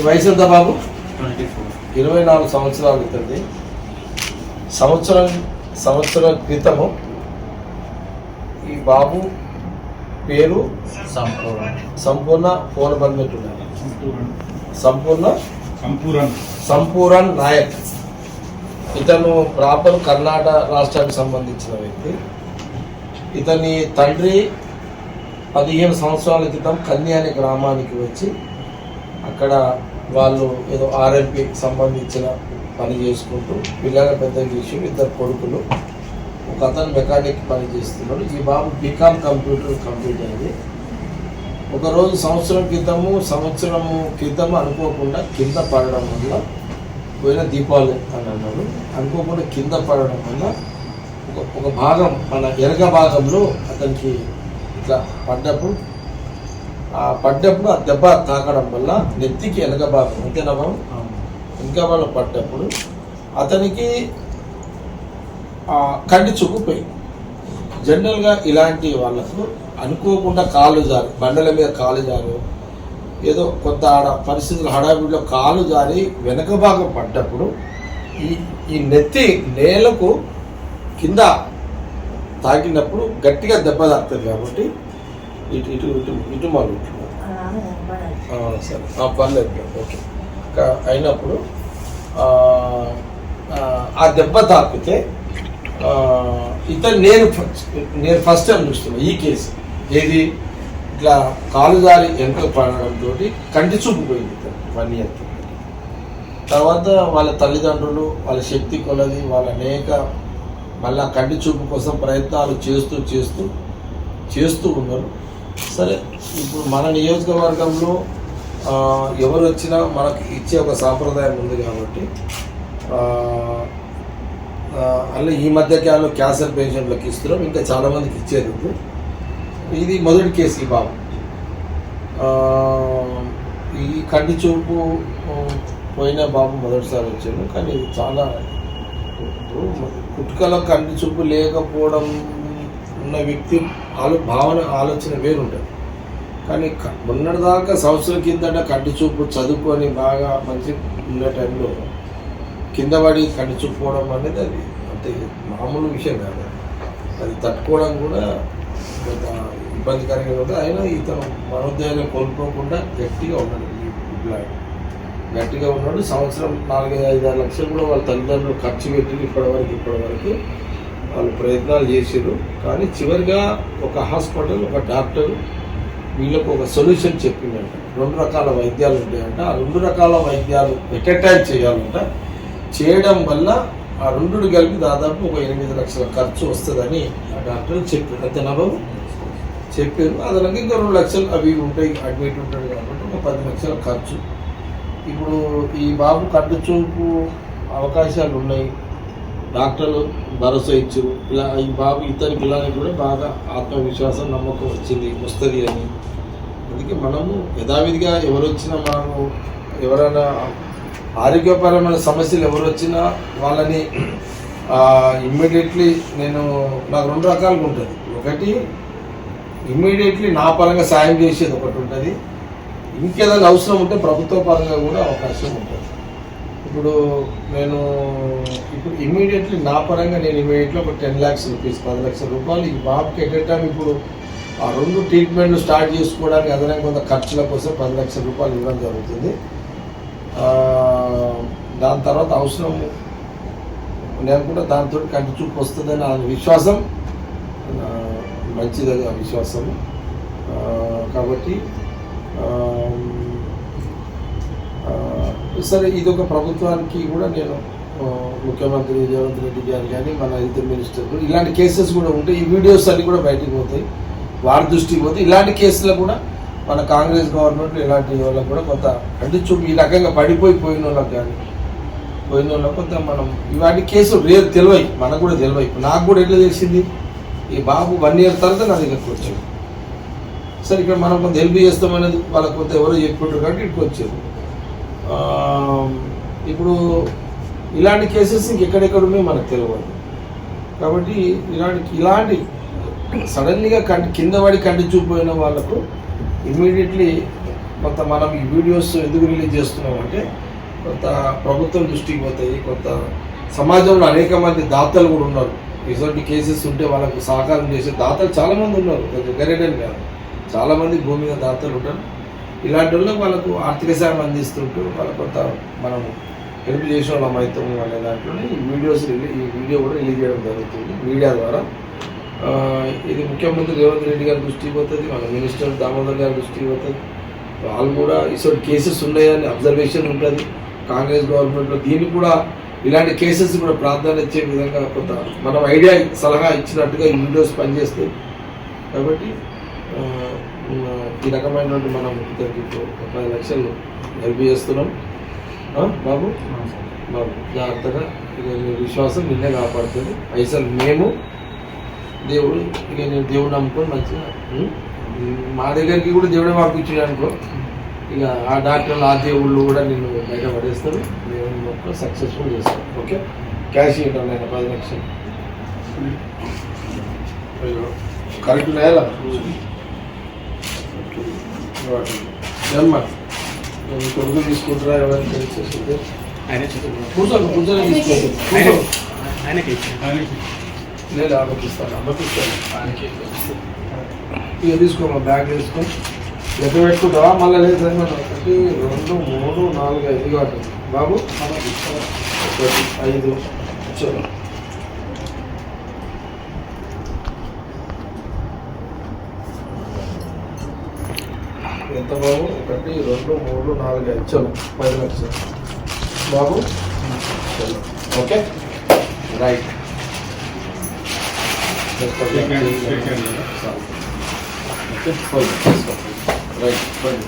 ఈ వయసు ఎంత బాబు? ఇరవై నాలుగు సంవత్సరాల క్రితంది సంవత్సరం సంవత్సరం క్రితము ఈ బాబు పేరు సంపూర్ణ. సంపూర్ణ ఫోన్ బంధుతున్నారు సంపూర్ణ సంపూరన్. సంపూరన్ నాయక్. ఇతను ప్రాపర్ కర్ణాటక రాష్ట్రానికి సంబంధించిన వ్యక్తి. ఇతని తండ్రి పదిహేను సంవత్సరాల క్రితం కన్య అనే గ్రామానికి వచ్చి అక్కడ వాళ్ళు ఏదో ఆర్ఎంపీ సంబంధించిన పని చేసుకుంటూ పిల్లల పెద్ద చేసి ఇద్దరు కొడుకులు ఒక అతను మెకానిక్ పని చేస్తున్నాడు. ఈ బాబు బీకామ్ కంప్యూటర్ కంప్లీట్ అయింది. ఒకరోజు సంవత్సరం క్రితము సంవత్సరం క్రితము అనుకోకుండా కింద పడడం వల్ల పోయిన దీపావళి అని అన్నాడు. అనుకోకుండా కింద పడడం వల్ల ఒక ఒక భాగం మన ఎరగ భాగంలో అతనికి ఇట్లా పడ్డప్పుడు పడ్డప్పుడు ఆ దెబ్బ తాకడం వల్ల నెత్తికి వెనక భాగం అంతేనా బాబు ఇంకా వాళ్ళు పడ్డప్పుడు అతనికి ఆ కంటి చూపు పోయింది. జనరల్గా ఇలాంటి వాళ్ళకు అనుకోకుండా కాళ్ళు జారి బండల మీద కాలు జారు ఏదో కొంత ఆడ పరిస్థితులు హడావిడిలో కాలు జారి వెనక భాగం పడ్డప్పుడు ఈ ఈ నెత్తి నేలకు కింద తాకినప్పుడు గట్టిగా దెబ్బ తాకుతుంది కాబట్టి ఇటు ఇటు ఇటు ఇటు మాకు సరే. ఆ, పర్లేదు ఓకే. ఇంకా అయినప్పుడు ఆ, దెబ్బ తాకితే ఇతను నేను ఫస్ట్ నేను ఫస్ట్ టైం చూస్తున్నా ఈ కేసు. ఏది? ఇట్లా కాలు జారి వెనక పడడంతో కంటి చూపు పోయింది వన్ ఇయర్ తర్వాత వాళ్ళ తల్లిదండ్రులు వాళ్ళ శక్తి కొలది వాళ్ళ అనేక మళ్ళీ కంటి చూపు కోసం ప్రయత్నాలు చేస్తూ చేస్తూ చేస్తూ ఉన్నారు. సరే ఇప్పుడు మన నియోజకవర్గంలో ఎవరు వచ్చినా మనకు ఇచ్చే ఒక సాంప్రదాయం ఉంది కాబట్టి అలా ఈ మధ్య కాలంలో క్యాన్సర్ పేషెంట్లకు ఇస్తున్నాం ఇంకా చాలామందికి ఇచ్చేది ఇది మొదటి కేసు ఈ బాబు ఈ కంటి చూపు పోయిన బాబు మొదటిసారి వచ్చాడు కానీ ఇది చాలా ఇప్పుడు పుట్టుకల కంటి చూపు లేకపోవడం ఉన్న వ్యక్తి ఆలో భావన ఆలోచన వేరుంటుంది. కానీ క- మొన్నటిదాకా సంవత్సరం కిందట కంటి చూపు చదువుకొని బాగా మంచి ఉన్న టైంలో కింద పడి కంటి చూపు పోవడం అనేది అది అంటే మామూలు విషయం కాదు. అది తట్టుకోవడం కూడా కొంత ఇబ్బందికరంగా ఉంది. అయినా ఇతను మనోదయాన్ని కోల్పోకుండా గట్టిగా ఉన్నాడు ఈ గట్టిగా ఉన్నాడు. సంవత్సరం నాలుగైదు ఐదు ఆరు లక్షలు కూడా వాళ్ళ తల్లిదండ్రులు ఖర్చు పెట్టి ఇప్పటివరకు ఇప్పటివరకు. వాళ్ళు ప్రయత్నాలు చేశారు కానీ చివరిగా ఒక హాస్పిటల్ ఒక డాక్టర్ వీళ్ళకు ఒక సొల్యూషన్ చెప్పిందంట. రెండు రకాల వైద్యాలు ఉంటాయంట. ఆ రెండు రకాల వైద్యాలు ఎట్ టైం చేయాలంట. చేయడం వల్ల ఆ రెండు కలిపి దాదాపు ఒక ఎనిమిది లక్షల ఖర్చు వస్తుందని ఆ డాక్టర్ చెప్పారు. అంతేనా బాబు? చెప్పారు. అదనంగా ఇంకా రెండు లక్షలు అవి ఉంటాయి. అడ్మిట్ ఉంటాడు కాబట్టి ఒక పది లక్షల ఖర్చు. ఇప్పుడు ఈ బాబు కంటి చూపు అవకాశాలు ఉన్నాయి. డాక్టర్లు భరోసా ఇచ్చారు. ఇలా ఈ బాబు ఇతని పిల్లలకి కూడా బాగా ఆత్మవిశ్వాసం నమ్మకం వచ్చింది వస్తుంది అని. అందుకే మనము యథావిధిగా ఎవరు వచ్చినా మనము ఎవరైనా ఆరోగ్యపరమైన సమస్యలు ఎవరు వచ్చినా వాళ్ళని ఇమ్మీడియట్లీ నేను నాకు రెండు రకాలుగా ఉంటుంది. ఒకటి ఇమ్మీడియట్లీ నా పరంగా సాయం చేసేది ఒకటి ఉంటుంది. ఇంకేదైనా అవసరం ఉంటే ప్రభుత్వ పరంగా కూడా అవకాశం ఉంటుంది. ఇప్పుడు నేను ఇప్పుడు ఇమీడియట్లీ నా పరంగా నేను ఇమీడియట్లీ ఒక టెన్ ల్యాక్స్ రూపీస్ పది లక్షల రూపాయలు ఈ బాబుకి ఎట్ టైం ఇప్పుడు ఆ రెండు ట్రీట్మెంట్లు స్టార్ట్ చేసుకోవడానికి అదనంగా కొంత ఖర్చుల కోసం పది లక్షల రూపాయలు ఇవ్వడం జరుగుతుంది. దాని తర్వాత అవసరం నేను కూడా దాంతో కంటి చూపు వస్తుందని ఆ విశ్వాసం. మంచిది అది ఆ విశ్వాసం. కాబట్టి సరే ఇది ఒక ప్రభుత్వానికి కూడా నేను ముఖ్యమంత్రి రేవంత్ రెడ్డి గారు కానీ మన హెల్త్ మినిస్టర్ కూడా ఇలాంటి కేసెస్ కూడా ఉంటాయి. ఈ వీడియోస్ అన్నీ కూడా బయటికి పోతాయి. వారి దృష్టికి పోతాయి. ఇలాంటి కేసులు కూడా మన కాంగ్రెస్ గవర్నమెంట్ ఇలాంటి వాళ్ళకి కూడా కొంత అంటే చూపు ఈ రకంగా పడిపోయి పోయిన వాళ్ళకి కానీ పోయిన వాళ్ళకి కొంత మనం ఇలాంటి కేసులు రేపు తెలివై మనకు కూడా తెలివై. నాకు కూడా ఎట్లా తెలిసింది? ఈ బాబు వన్ ఇయర్ తర్వాత నా దగ్గరకు వచ్చాడు. సరే ఇక్కడ మనం కొంత హెల్ప్ చేస్తామనేది వాళ్ళకి కొంత ఎవరో చెప్పుకుంటారు కాబట్టి ఇక్కడికి వచ్చారు. ఇప్పుడు ఇలాంటి కేసెస్ ఇంకెక్కడెక్కడ ఉన్నాయో మనకు తెలియదు కాబట్టి ఇలాంటి ఇలాంటి సడన్లీగా కంటి కింద పడి కంటి చూపోయిన వాళ్ళకు ఇమ్మీడియట్లీ కొంత మనం ఈ వీడియోస్ ఎందుకు రిలీజ్ చేస్తున్నామంటే కొంత ప్రభుత్వం దృష్టికి పోతాయి కొంత సమాజంలో అనేక మంది దాతలు కూడా ఉన్నారు. ఇటువంటి కేసెస్ ఉంటే వాళ్ళకు సహకారం చేసే దాతలు చాలామంది ఉన్నారు. గరెడని కాదు భూమి మీద దాతలు ఉంటారు. ఇలాంటి వాళ్ళకి వాళ్ళకు ఆర్థిక సాయం అందిస్తుంటూ వాళ్ళ కొంత మనం హెల్ప్ చేసిన వాళ్ళం అవుతాము అనే దాంట్లోనే ఈ వీడియోస్ రిలీజ్ ఈ వీడియో కూడా రిలీజ్ చేయడం జరుగుతుంది మీడియా ద్వారా. ఇది ముఖ్యమంత్రి రేవంత్ రెడ్డి గారి దృష్టికి పోతుంది మన మినిస్టర్ దామోదర్ గారి దృష్టికి పోతుంది. వాళ్ళు కూడా ఇటువంటి కేసెస్ ఉన్నాయని అబ్జర్వేషన్ ఉంటుంది. కాంగ్రెస్ గవర్నమెంట్లో దీనికి కూడా ఇలాంటి కేసెస్ కూడా ప్రాధాన్యత ఇచ్చే విధంగా కొంత మనం ఐడియా సలహా ఇచ్చినట్టుగా ఈ వీడియోస్ పనిచేస్తాయి. కాబట్టి ఈ రకమైనటువంటి మనం ఒక పది లక్షలు హెల్ప్ చేస్తున్నాం. బాబు? బాబు జాగ్రత్తగా విశ్వాసం నిన్నే కాపాడుతుంది. పైసలు మేము దేవుడు ఇక నేను దేవుడు నమ్ముకొని మంచిగా? మా దగ్గరికి కూడా దేవుడే పంపించాడు అనుకో. ఇక ఆ డాక్టర్లు ఆ దేవుళ్ళు కూడా నిన్ను బయట పడేస్తారు. మేము మొక్క సక్సెస్ఫుల్ చేస్తాం. ఓకే? క్యాష్ ఇవ్వడం నేను పది లక్షలు. కరెక్ట్ నేల జన్మ నేను కొడుకు తీసుకుంటారా ఎవరైనా తెలిసేసింది ఆయన చెప్తున్నారు. కూర్చోండి కూర్చొని తీసుకోండి ఆయన కూర్చో. ఆయనకి ఆయనకి నేను అమ్మకిస్తాను అమ్మకిస్తాను ఇక తీసుకోమా బ్యాగ్ తీసుకో లెక్క పెట్టుకుంటావా మళ్ళీ లేదు ఒకటి రెండు మూడు నాలుగు ఐదు కాబట్టి బాబు ఒకటి ఐదు చలో ఎంత బాబు? ఒకటి రెండు మూడు నాలుగు ఐదు. చలో పది లక్షలు. బాబు? చలో. ఓకే? రైట్. రైట్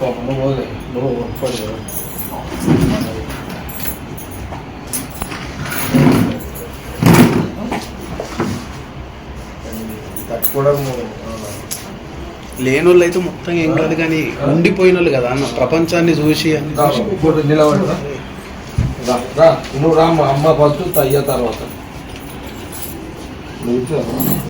పాపం నువ్వు నువ్వు ఫైన్ తట్టుకోవడం లేనోళ్ళు అయితే మొత్తం ఏం కాదు కానీ ఉండిపోయిన వాళ్ళు కదా అన్న ప్రపంచాన్ని చూసి అన్ని చూసి రా. రా నువ్వు రా అమ్మ ఫస్ట్ అయ్య తర్వాత.